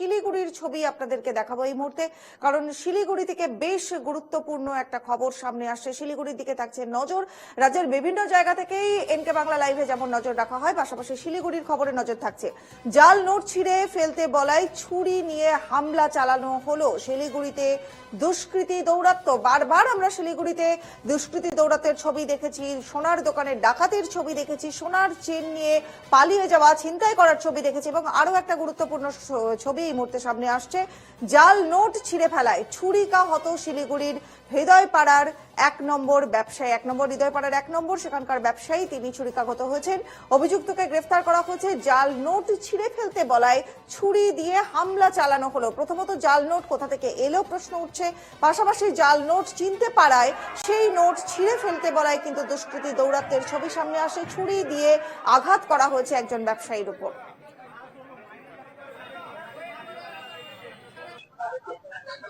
শিলিগুড়ির ছবি আপনাদেরকে দেখাবো এই মুহূর্তে, কারণ শিলিগুড়ি থেকে বেশ গুরুত্বপূর্ণ একটা খবর সামনে আসছে। শিলিগুড়ির দিকে থাকছে নজর। রাজ্যের বিভিন্ন জায়গা থেকেই এনকে বাংলা লাইভে যেমন নজর রাখা হয়, পাশাপাশি শিলিগুড়ির খবরে নজর থাকছে। জাল নোট ছিঁড়ে ফেলতে বলায় ছুরি নিয়ে হামলা চালানো হলো শিলিগুড়িতে। দুষ্কৃতী দৌরাত্ম বারবার আমরা শিলিগুড়িতে দুষ্কৃতী দৌরাত্মের ছবি দেখেছি, সোনার দোকানের ডাকাতির ছবি দেখেছি, সোনার চেন নিয়ে পালিয়ে যাওয়া, ছিনতাই করার ছবি দেখেছি এবং আরও একটা গুরুত্বপূর্ণ ছবি এই মুহূর্তে সামনে আসছে। জাল নোট ছিঁড়ে ফেলায়। ছুরিকাহত শিলিগুড়ির হৃদয় পাড়ার এক নম্বর ব্যবসায়ী। এক নম্বর হৃদয় পাড়ার এক নম্বর, সেখানকার ব্যবসায়ী, তিনি ছুরিকাগত হয়েছেন। অভিযুক্তকে গ্রেফতার করা হয়েছে। জাল নোট ছিঁড়ে ফেলতে বলায় ছুরি দিয়ে হামলা চালানো হলো। প্রথমত জাল নোট কোথা থেকে এলো প্রশ্ন উঠছে। পাশাপাশি জাল নোট চিনতে পারায় সেই নোট ছিঁড়ে ফেলতে বলায় কিন্তু দুষ্কৃতী দৌরাত্মের ছবি সামনে আসে। ছুরি দিয়ে আঘাত করা হয়েছে একজন ব্যবসায়ীর উপর।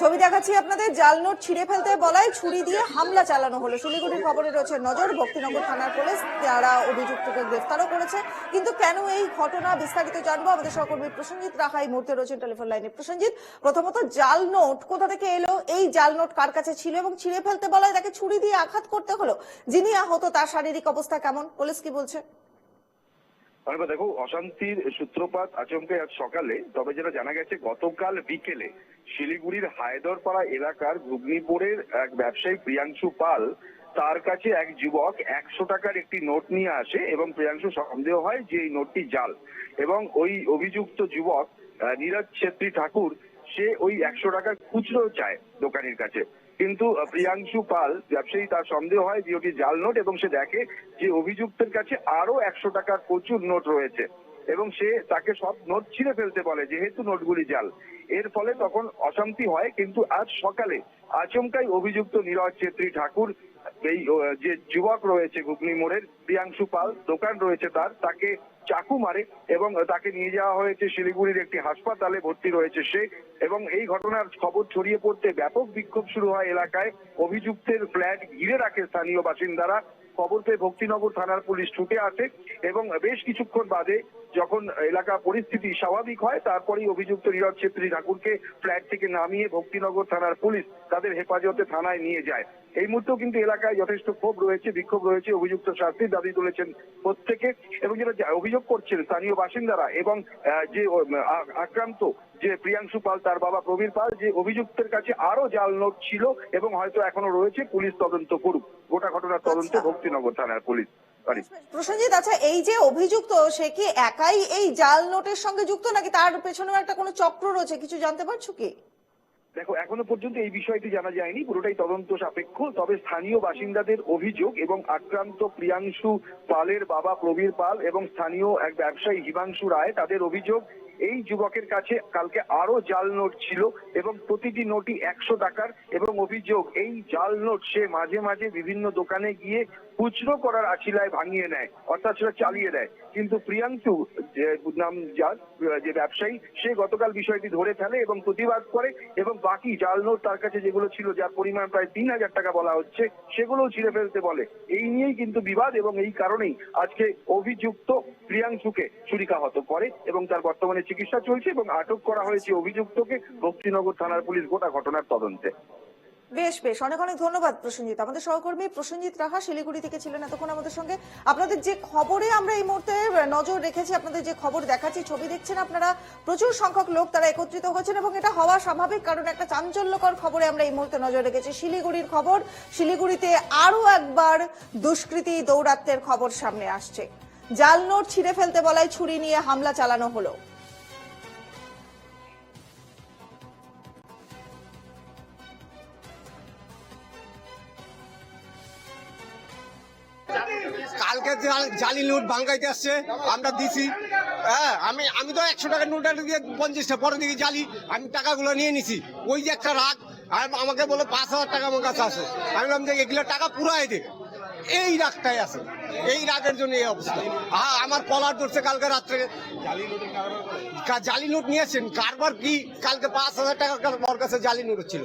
ছবি দেখাচ্ছি আপনাদের। জাল নোট ছিঁড়ে ফেলতে বলায় ছুরি দিয়ে হামলা চালানো হলো। শিলিগুড়ির খবরে রয়েছে নজর। ভক্তিনগর থানার পুলিশ তারা অভিযুক্তকে গ্রেফতারও করেছে। কিন্তু কেন এই ঘটনা বিস্তারিত জানব? আমাদের সহকর্মী প্রসেনজিৎ রাখা এই মুহূর্তে রয়েছেন টেলিফোন লাইনে। প্রসেনজিৎ, প্রথমত জাল নোট কোথা থেকে এলো? এই জাল নোট কার কাছে ছিল? এবং ছিঁড়ে ফেলতে বলায় তাকে ছুরি দিয়ে আঘাত করতে হলো। যিনি আহত, তার শারীরিক অবস্থা কেমন? পুলিশ কি বলছে? এবার দেখো, অশান্তির সূত্রপাত আচমকে আজ সকালে, তবে যেটা জানা গেছে, গতকাল বিকেলে শিলিগুড়ির হায়দরপাড়া এলাকার ঘুগনিপুরের এক ব্যবসায়ী প্রিয়াংশু পাল তার কাছে এক যুবক একশো টাকার একটি নোট নিয়ে আসে এবং প্রিয়াংশু সন্দেহ হয় যে এই নোটটি জাল। এবং ওই অভিযুক্ত যুবক নীরজ ছেত্রী ঠাকুর, সে ওই একশো টাকার খুচরো চায় দোকানের কাছে। কিন্তু প্রিয়াংশু পাল, ব্যবসায়ী, তার সন্দেহ হয় যে ওটি জাল নোট এবং সে দেখে যে অভিযুক্তের কাছে আরও একশো টাকার প্রচুর নোট রয়েছে এবং সে তাকে সব নোট ছিঁড়ে ফেলতে বলে, যেহেতু নোটগুলি জাল। এর ফলে তখন অশান্তি হয়, কিন্তু আজ সকালে আচমকাই অভিযুক্ত নীরজ ছেত্রী ঠাকুর, এই যে যুবক রয়েছে ঘুগনি মোড়ের, প্রিয়াংশু পাল, দোকান রয়েছে তার, তাকে চাকু মারে এবং তাকে নিয়ে যাওয়া হয়েছে শিলিগুড়ির একটি হাসপাতালে ভর্তি রয়েছে সে এবং এই ঘটনার খবর ছড়িয়ে পড়তে ব্যাপক বিক্ষোভ শুরু হয় এলাকায়। অভিযুক্তের ফ্ল্যাট ঘিরে রাখে স্থানীয় বাসিন্দারা। খবর পেয়ে ভক্তিনগর থানার পুলিশ ছুটে আসে এবং বেশ কিছুক্ষণ বাদে যখন এলাকা পরিস্থিতি স্বাভাবিক হয়, তারপরেই অভিযুক্ত নীরজ ছেত্রী ঠাকুরকে ফ্ল্যাট থেকে নামিয়ে ভক্তিনগর থানার পুলিশ তাদের হেফাজতে থানায় নিয়ে যায়। এই মুহূর্তেও কিন্তু এলাকায় যথেষ্ট ক্ষোভ রয়েছে, বিক্ষোভ রয়েছে। অভিযুক্ত শাস্তির দাবি তুলেছেন প্রত্যেকে এবং যেটা অভিযোগ করছেন স্থানীয় বাসিন্দারা এবং যে আক্রান্ত যে প্রিয়াংশু পাল, তার বাবা প্রবীর পাল, যে অভিযুক্তের কাছে আরও জাল নোট ছিল এবং হয়তো এখনও রয়েছে, পুলিশ তদন্ত করুক। গোটা ঘটনার তদন্তে। ভক্তিনগর থানার পুলিশ। প্রসেনজিৎ আচ্ছা এই যে অভিযুক্ত সে কি একাই এই জাল নোটের সঙ্গে যুক্ত নাকি তার পেছনেও একটা কোনো চক্র রয়েছে? কিছু জানতে পারছ কি? দেখো এখনও পর্যন্ত এই বিষয়টি জানা যায়নি। পুরোটাই তদন্ত সাপেক্ষ। তবে স্থানীয় বাসিন্দাদের অভিযোগ এবং আক্রান্ত প্রিয়াংশু পালের বাবা প্রবীর পাল এবং স্থানীয় এক ব্যবসায়ী হিমাংশু রায় তাদের অভিযোগ এই যুবকের কাছে কালকে আরও জাল নোট ছিল এবং প্রতিটি নোটই একশো টাকার এবং অভিযোগ এই জাল নোট সে মাঝে মাঝে বিভিন্ন দোকানে গিয়ে খুচরো করার আছিলায় ভাঙিয়ে নেয়, অর্থাৎ সেটা চালিয়ে দেয়। কিন্তু প্রিয়াংশু, যে নাম যার, যে ব্যবসায়ী, সে গতকাল বিষয়টি ধরে ফেলে এবং প্রতিবাদ করে এবং বাকি জাল নোট তার কাছে যেগুলো ছিল, যার পরিমাণ প্রায় তিন হাজার টাকা বলা হচ্ছে, সেগুলোও ছিঁড়ে ফেলতে বলে। এই নিয়েই কিন্তু বিবাদ এবং এই কারণেই আজকে অভিযুক্ত প্রিয়াংশুকে ছুরিকাহত করে এবং তার বর্তমানে চিকিৎসা চলছে এবং আটক করা হয়েছে অভিযুক্তকে ভক্তিনগর থানার পুলিশ গোটা ঘটনার তদন্তে। বেশ বেশ। অনেক অনেক ধন্যবাদ প্রসেনজিৎ। আমাদের সহকর্মী প্রসেনজিৎ রাহা শিলিগুড়ি থেকে ছিলেন এতক্ষণ আমাদের সঙ্গে। আপনাদের যে খবরে আমরা এই মুহূর্তে নজর রেখেছি, আপনাদের যে খবর দেখাচ্ছি, ছবি দেখছেন আপনারা, প্রচুর সংখ্যক লোক তারা একত্রিত হয়েছেন এবং এটা হওয়া স্বাভাবিক কারণ একটা চাঞ্চল্যকর খবরে আমরা এই মুহূর্তে নজর রেখেছি। শিলিগুড়ির খবর, শিলিগুড়িতে আরও একবার দুষ্কৃতী দৌরাত্মের খবর সামনে আসছে। জাল নোট ছিঁড়ে ফেলতে বলায় ছুরি নিয়ে হামলা চালানো হলো। কালকে জালি নোট বাঙ্গাইতে আসছে, আমরা দিছি। হ্যাঁ আমি আমি তো একশো টাকার নোট দিয়ে পঞ্চাশটা পরে দিকে জালি, আমি টাকাগুলো নিয়ে নিছি। ওই যে একটা রাগ, আর আমাকে বলে পাঁচ হাজার টাকা আমার কাছে আছে। আমি বললাম যে এগুলো টাকা পুরাই দে। এই রাগটাই আছে। এই রাগের জন্য এই অবস্থা। হ্যাঁ আমার কলার ধরছে কালকে রাত্রে। জালি নোট নিয়েছেন? কারবার কি? কালকে পাঁচ হাজার টাকা ওর কাছে জালি নোট ছিল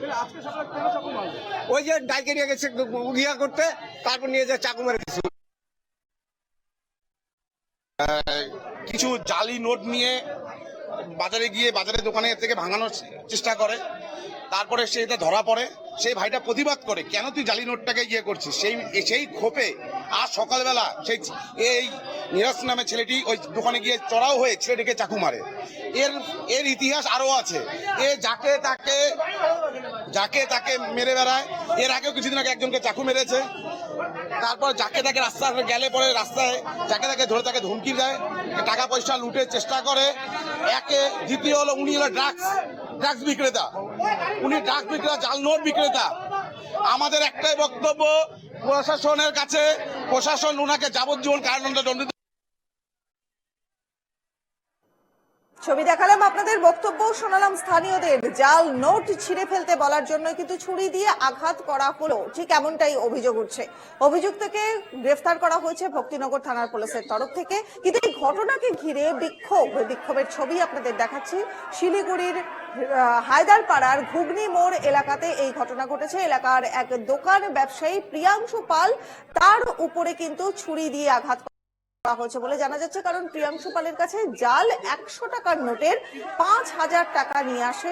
ওই যে ডাইকে নিয়ে গেছে ইয়া করতে, তারপর নিয়ে যায় চাকু মেরে দিচ্ছে কিছু জালি নোট নিয়ে বাজারে গিয়ে বাজারের দোকানে থেকে ভাঙানোর চেষ্টা করে। তারপরে সে এটা ধরা পড়ে। সেই ভাইটা প্রতিবাদ করে, কেন তুই জালি নোটটাকে ইয়ে করছিস? সেই সেই ক্ষোভে আজ সকালবেলা সেই এই নিরাজ নামে ছেলেটি ওই দোকানে গিয়ে চড়াও হয়ে ছেলেটিকে চাকু মারে। এর এর ইতিহাস আরও আছে। এ যাকে তাকে যাকে তাকে মেরে বেড়ায়, এর আগেও কিছুদিন আগে একজনকে চাকু মেরেছে। তারপর যাকে তাকে রাস্তা গেলে পরে রাস্তায়, যাকে তাকে ধরে তাকে ধমকি দেয়, টাকা পয়সা লুটের চেষ্টা করে। একে দ্বিতীয় হলো, উনি হলো ড্রাগস ড্রাগস বিক্রেতা। উনি ড্রাগস বিক্রেতা, জাল নোট বিক্রেতা। আমাদের একটাই বক্তব্য, প্রশাসনের কাছে, প্রশাসন ওনাকে যাবজ্জীবন কারণ দণ্ডিত ছবি দেখালাম, আপনাদের বক্তব্য শোনালাম স্থানীয়দের। জাল, নোট ছিঁড়ে ফেলতে বলার জন্য কিন্তু ছুরি দিয়ে আঘাত করা হলো। ঠিক এমনটাই অভিযোগ উঠছে। অভিযুক্তকে গ্রেফতার করা হয়েছে ভক্তিনগর থানার পুলিশের তরফ থেকে। কিন্তু এই ঘটনাকে ঘিরে বিক্ষোভ বিক্ষোভের ছবি আপনাদের দেখাচ্ছি। শিলিগুড়ির হায়দারপাড়ার ঘুগনি মোড় এলাকাতে এই ঘটনা ঘটেছে। এলাকার এক দোকান ব্যবসায়ী প্রিয়াংশু পাল, তার উপরে কিন্তু ছুরি দিয়ে আঘাত করা হয়েছে বলে জানা যাচ্ছে, কারণ প্রিয়াংশু পালের কাছে জাল একশো টাকার নোটের পাঁচ হাজার টাকা নিয়ে আসে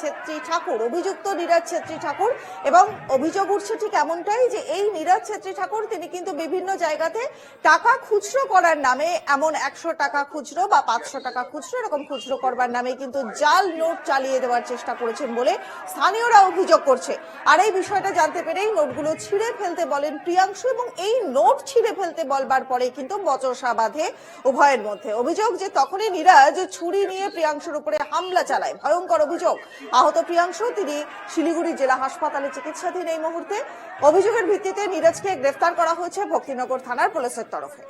ছেত্রী ঠাকুর, অভিযুক্ত ছেত্রী ঠাকুর। এবং অভিযোগ উঠছে ঠিক এমনটাই যে এই ছেত্রী ঠাকুর, তিনি কিন্তু বিভিন্ন জায়গাতে টাকা খুচরো করার নামে এমন একশো টাকা খুচরো বা পাঁচশো টাকা খুচরো, এরকম খুচরো করবার নামে কিন্তু জাল নোট চালিয়ে দেওয়ার চেষ্টা করেছেন বলে স্থানীয়রা অভিযোগ করছে। আর এই বিষয়টা জানতে পেরেই নোটগুলো ছিঁড়ে ফেলতে বলেন প্রিয়াংশু, এবং এই নোট ছিঁড়ে ফেলতে বলবার পরে কিন্তু বচসা বাঁধে উভয়ের মধ্যে। অভিযোগ যে তখনই নীরাজ ছুরি নিয়ে প্রিয়াংশুর উপরে হামলা চালায়। ভয়ঙ্কর অভিযোগ। আহত প্রিয়াংশু, তিনি শিলিগুড়ি জেলা হাসপাতালে চিকিৎসাধীন এই মুহূর্তে। অভিযোগের ভিত্তিতে নীরাজকে গ্রেফতার করা হয়েছে ভক্তিনগর থানার পুলিশের তরফে।